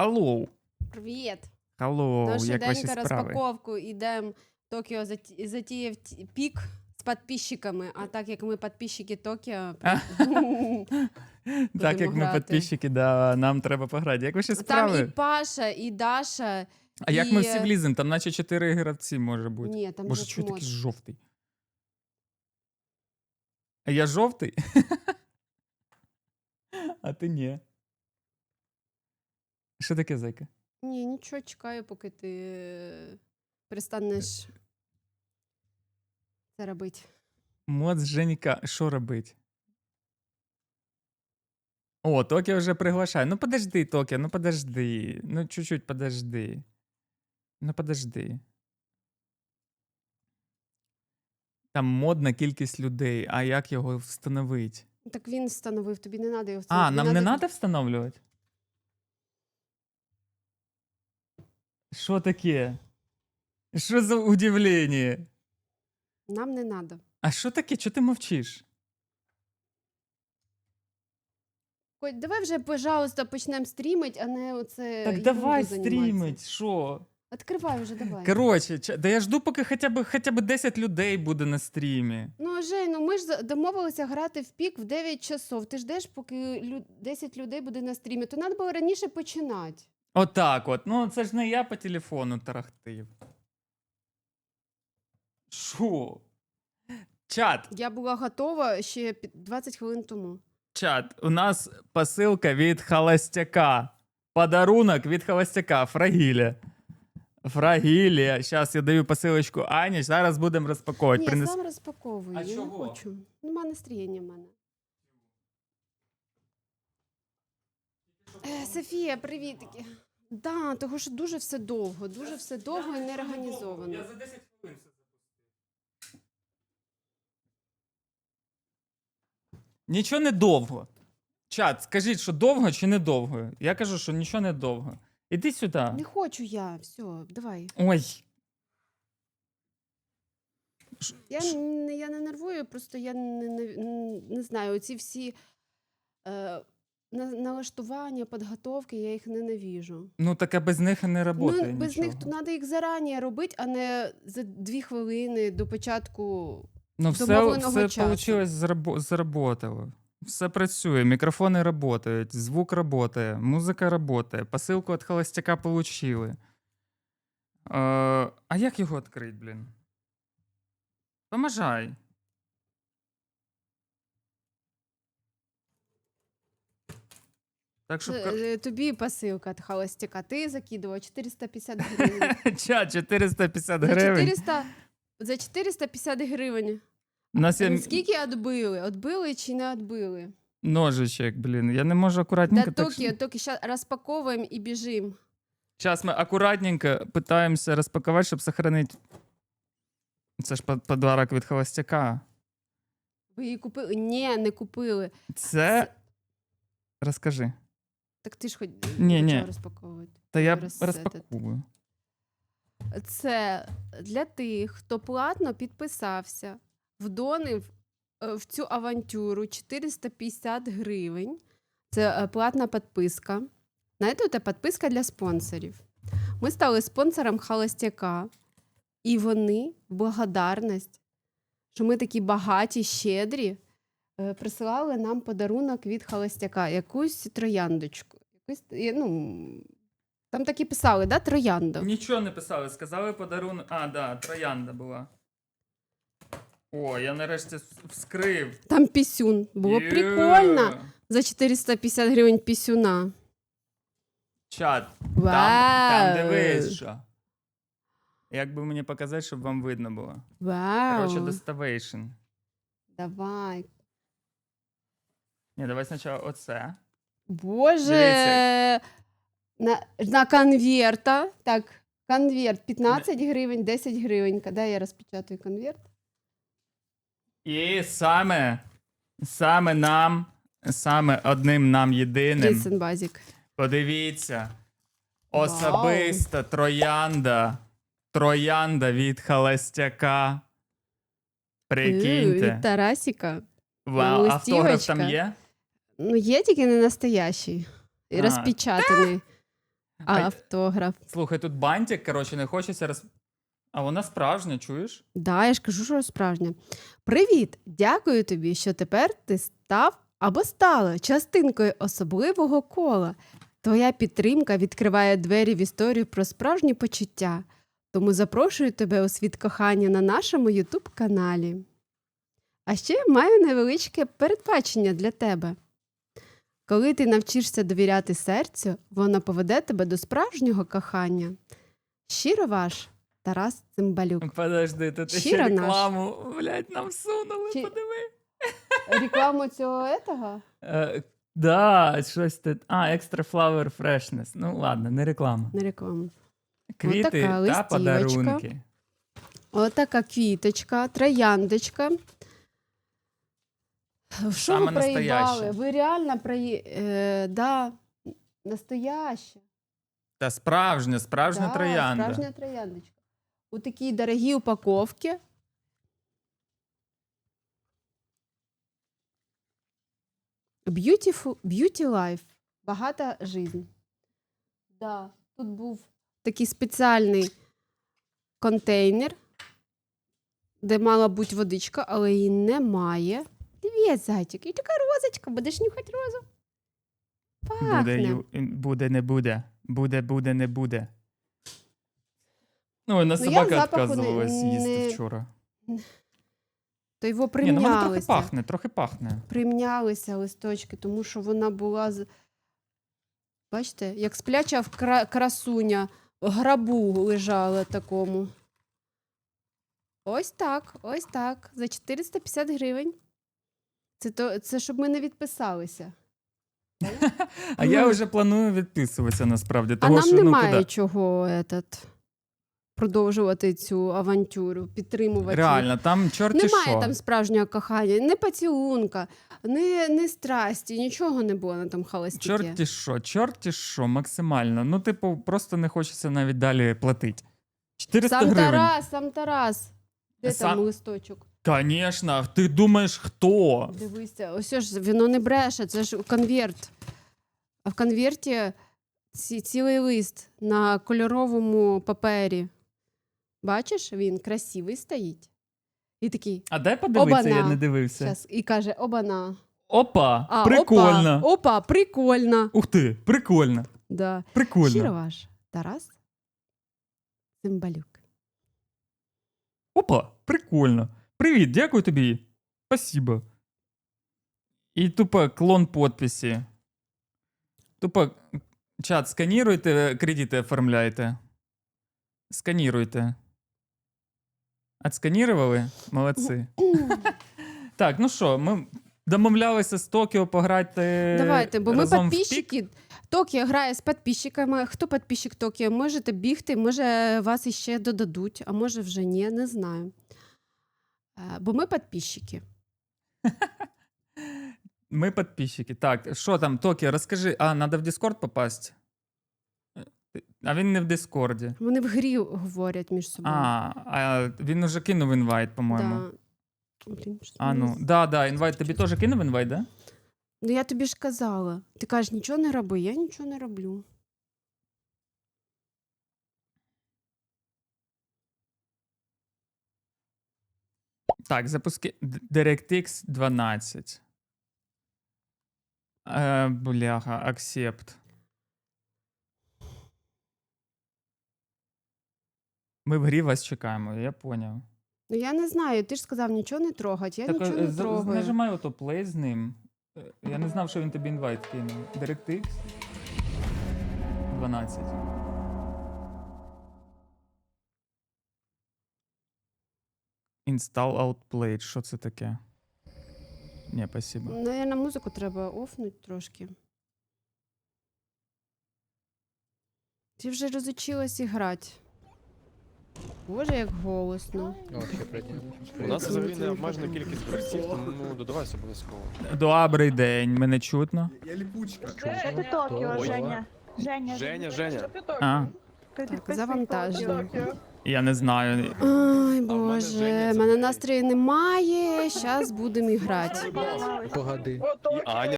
Халлоу. Привіт. Халлоу, Ну, як ваші швиденько справи? розпаковку йдемо. Токіо заті- затіяв ті- пік з підписчиками, а так як ми підписчики Токіо, Так як ми грати. підписчики, да, нам треба пограти. Як ваші там справи? і Паша, і Даша. А як ми і- всі вліземо? Там наче чотири гравці може бути. Ні, там Боже, же чого я мод. такий жовтий? А я жовтий? А ти ні. Що таке, зайка? Ні, нічого, чекаю, поки ти е, перестанеш це робити. Мод з Женька, що робить? О, Токіо вже приглашає. Ну подожди, Токіо, ну подожди. Ну чуть-чуть подожди. Ну подожди. Там модна кількість людей, а як його встановити? Так він встановив, тобі не треба його встановити. А, нам не треба встановлювати? Що таке? Що за удивлення? Нам не треба. А що таке? Чого ти мовчиш? Хоч давай вже, пожалуйста, почнемо стрімити, а не оце. Так ерундою давай займатися. стрімить, що? Відкривай вже, давай. Коротше, да я жду, поки хоча б, хоча б 10 людей буде на стрімі. Ну, Жень, ну ми ж за- домовилися грати в пік в 9 часов. Ти ждеш, поки лю- 10 людей буде на стрімі. То треба було раніше починати. Отак от. Ну, це ж не я по телефону тарахтив. Що? Чат, Я була готова ще під 20 хвилин тому. чат, у нас посилка від холостяка. Подарунок від холостяка, Фрагіля. Фрагілія. Зараз я даю посилочку Ані, зараз будемо розпаковувати. Ні, Принес... сам розпаковую. А я чого? не хочу. Нема настроєння в мене. Е, Софія, привітки. Да, того що дуже все довго, дуже все довго і неорганізовано. за 10 хвилин все Нічого не довго. Чат, скажіть, що довго чи не довго? Я кажу, що нічого не довго. Іди сюди. Не хочу я, все, давай. Ой. Я не, я не нервую, просто я не, не, не знаю, оці всі е, на- налаштування, підготовки, я їх ненавіжу. Ну, таке без них і не працює. ну, без них то треба їх зарані робити, а не за дві хвилини до початку. Ну, все, все вийшло, заработало. Все працює, мікрофони працюють, звук працює, музика працює, посилку від холостяка получили. Е, а як його відкрити, блін? Поможай. Так, щоб... Це, кор- е, Тобі посилка від холостяка. Ти закидував 450 гривень. Чат, 450 За гривень. 400, за 450 гривень. У нас є Скільки відбили? Відбили чи не відбили? ножичок, блін. Я не можу Да, акуратненько. так, токи, токи, зараз розпаковуємо і біжимо. Сейчас мы аккуратненько пытаемся распаковать, чтобы сохранить. Це ж под- подарок від холостяка. Ви її купили? Ні, не купили. Це. Розкажи. Так ти ж хоч Ні, ні. почав розпаковувати. Та я Розсетити. розпаковую. Це для тих, хто платно підписався, вдонив е, в цю авантюру 450 гривень. Це е, платна підписка. Знаєте, це підписка для спонсорів. Ми стали спонсором Холостяка, і вони в благодарність, що ми такі багаті, щедрі, е, присилали нам подарунок від Холостяка, якусь трояндочку. Якусь, е, ну, там такі писали, да, троянду. Нічого не писали, сказали подарунок. А, да, троянда була. О, я нарешті вскрив. Там пісюн. Було Є. прикольно. За 450 гривень пісюна. Чат. Вау. Там, там дивись, що. Як би мені показати, щоб вам видно було. Вау. Коротше, доставейшн. Давай. Ні, давай спочатку оце. Боже. Дивіться. На, на конверта. Так, конверт 15 гривень, 10 гривень. Коли я розпечатаю конверт? І саме, саме нам, саме одним нам єдиним. Базік. Подивіться. Особиста троянда. Троянда від холостяка. Прикиньте. Від Тарасіка. Вау, автограф листівочка. там є? Ну, є тільки не настоящий. І А. розпечатаний. А й- автограф. Слухай, тут бантик, коротше, не хочеться роз... А вона справжня, чуєш? Да, я ж кажу, що справжнє. Привіт! Дякую тобі, що тепер ти став або стала частинкою особливого кола. Твоя підтримка відкриває двері в історію про справжні почуття. Тому запрошую тебе у світ кохання на нашому Ютуб каналі. А ще маю невеличке передбачення для тебе. Коли ти навчишся довіряти серцю, воно поведе тебе до справжнього кохання. Щиро ваш Тарас Цимбалюк. Подожди, тут ще Щиро наш. рекламу, блядь, нам всунули, Чи- подиви. Рекламу цього етого? Е, да, щось тут. А, Extra Flower Freshness. Ну ладно, не реклама. Не рекламу. Квіти Отака та листівочка. подарунки. Отака квіточка, трояндочка. Що Саме ви проїбали? настояще. Ви реально прої... Е, да, настояще. Та справжня, справжня да, троянда. Справжня трояндочка. У такій дорогій упаковці. Beautiful, beauty life. Багата жизнь. Да, тут був такий спеціальний контейнер, де мала бути водичка, але її немає. Привіт, зайчик. І така розочка, будеш нюхати розу. Буде, Пахне. ю- буде, не буде. Буде, буде, не буде. Ну, і на Ну, я собака запаху не- відказувалась їсти не- вчора. То його Ні, ну трохи примнялися. пахне, трохи пахне. примнялися листочки, тому що вона була з. Бачите, як спляча в кра- красуня в грабу лежала такому. Ось так, ось так. За 450 гривень. Це, то, це щоб ми не відписалися. А я Ну. вже планую відписуватися насправді. а нам що, немає ну, куди? чого этот, продовжувати цю авантюру, підтримувати. Реально, там чорті Немає що. там справжнього кохання, не поцілунка, не, не страсті, нічого не було на тому холостяки. Чорті що, чорті що, максимально. Ну, типу, просто не хочеться навіть далі платити. 400 Сам гривень. Тарас, сам Тарас. Де Сам- там листочок? Конечно, ти думаєш, хто? Дивися, ось ж воно не бреше, це ж конверт. А в конверті ці, цілий лист на кольоровому папері. Бачиш, він красивий стоїть. І такий, А дай подивитися, я не дивився. щас, і каже: Обана. Опа, А, прикольно. Опа, опа, прикольно. Ух ти, прикольно, Да. прикольно. Щиро ваш, Тарас Цимбалюк. Опа, прикольно. Привіт, дякую тобі. Спасибо. І тупо клон подписі. Тупо чат, сканіруйте, кредити оформляйте. Сканіруйте. Отсканірували? Молодці. так, ну що, ми домовлялися з Токіо пограти. Давайте, бо ми підписчики. Токіо грає з підписчиками. Хто підписчик Токіо? Можете бігти, може вас іще додадуть, а може вже ні, не знаю. Е, Бо ми підписчики. Ми підписчики. Так, що там, Токіо, розкажи. А, треба в Дискорд попасть. А він не в Дискорді. Вони в грі говорять між собою. А, а він уже кинув інвайт, по-моєму. да. Блін, що А ну, да, да, інвайт. Тобі теж кинув інвайт, да? ну я тобі ж казала. Ти кажеш, нічого не роби, я нічого не роблю. Так, запуски DirectX 12. Е, бляха, accept. Ми в грі вас чекаємо, я поняв. Ну я не знаю, ти ж сказав нічого не трогать, я Так, нічого е, не з- трогаю. нажимай ото play з ним. Е, Я не знав, що він тобі інвайт кинув. DirectX 12. Install Outplayed. Що це таке? Ні, спасибо. Ну, на музику треба офнуть трошки. Ти вже розучилась грати. Боже, як голосно. У нас взагалі не обмежена кількість гравців, тому ну, додавайся обов'язково. Добрий день, мене чутно. Я липучка. Это Токио, Ой. Женя. Женя. Женя, Женя. А, Ты Так, подписывай завантажено. Я не знаю. Ой, Боже, мене настрою немає. Зараз будемо іграти. Погоди. І Аня